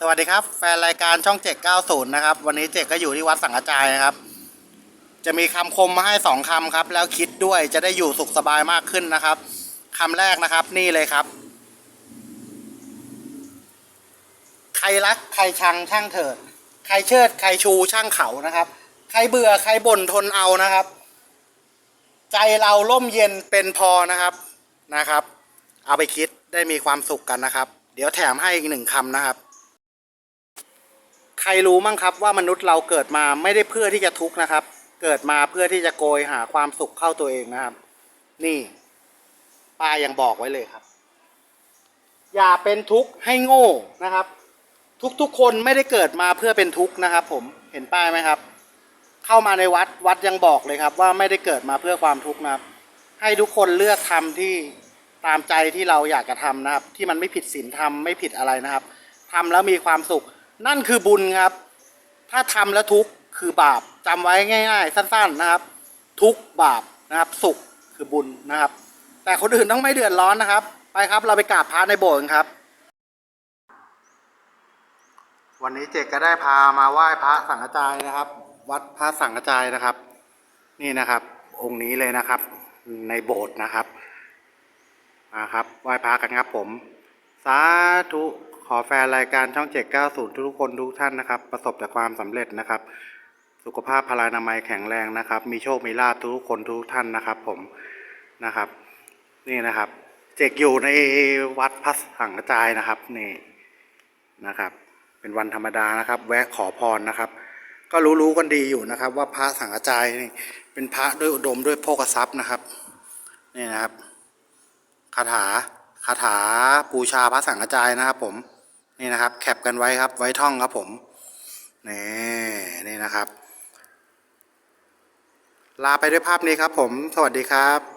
สวัสดีครับ แฟนรายการช่องเจ็ดเก้าศูนย์นะครับ วันนี้เจ็กก็อยู่ที่วัดสังกจายนะครับ จะมีคำคมมาให้สองคำครับ แล้วคิดด้วยจะได้อยู่สุขสบายมากขึ้นนะครับคำแรกนะครับ นี่เลยครับ ใครรักใครชังช่างเถิด ใครเชิดใครชูช่างเขานะครับ ใครเบื่อใครบ่นทนเอานะครับ ใจเราร่มเย็นเป็นพอนะครับนะครับ เอาไปคิดได้มีความสุขกันนะครับ เดี๋ยวแถมให้อีกหนึ่งคำนะครับ ใครรู้มั่งครับว่ามนุษย์เราเกิดมาไม่ได้เพื่อที่จะทุกข์นะครับ เกิดมาเพื่อที่จะโกยหาความสุขเข้าตัวเองนะครับ นี่ป้ายังบอกไว้เลยครับ อย่าเป็นทุกข์ให้โง่นะครับ ทุกๆคนไม่ได้เกิดมาเพื่อเป็นทุกข์นะครับ ผมเห็นป้ายไหมครับ เข้ามาในวัดวัดยังบอกเลยครับ ว่าไม่ได้เกิดมาเพื่อความทุกข์นะครับ ให้ทุกคนเลือกทำที่ตามใจที่เราอยากจะทำนะครับ ที่มันไม่ผิดศีลธรรมไม่ผิดอะไรนะครับทำแล้วมีความสุข นั่นคือบุญครับ ถ้าทำแล้วทุกข์คือบาปจำไว้ง่าย ๆ สั้น ๆนะครับ ทุกข์บาปนะครับ สุขคือบุญนะครับ แต่คนอื่นต้องไม่เดือดร้อนนะครับ ไปครับเราไปกราบพระในโบสถ์ครับ วันนี้เจกก็ได้พามาไหว้พระสังฆจายนะครับ วัดพระสังฆจายนะครับ นี่นะครับ องค์นี้เลยนะครับ ในโบสถ์นะครับมาครับไหว้พระกันครับผม สาธุ ขอแฟนรายการช่องเจ็ดเก้าศูนย์ทุกคนทุกท่านนะครับ ประสบแต่ความสำเร็จนะครับ สุขภาพพลานามัยแข็งแรงนะครับ มีโชคมีลาภทุกคนทุกท่านนะครับ ผมนะครับ นี่นะครับ เจกอยู่ในวัดพระสังฆจายนะครับนี่นะครับ เป็นวันธรรมดานะครับ แวะขอพรนะครับ ก็รู้ๆกันดีอยู่นะครับ ว่าพระสังฆจายนี่เป็นพระด้วยอุดมด้วยโภคทรัพย์นะครับนี่นะครับคาถาคาถาบูชาพระสังฆจายนะครับผม นี่นะครับ แคปกันไว้ครับ ไว้ท่องครับผม นี่นี่นะครับ ลาไปด้วยภาพนี้ครับผม สวัสดีครับ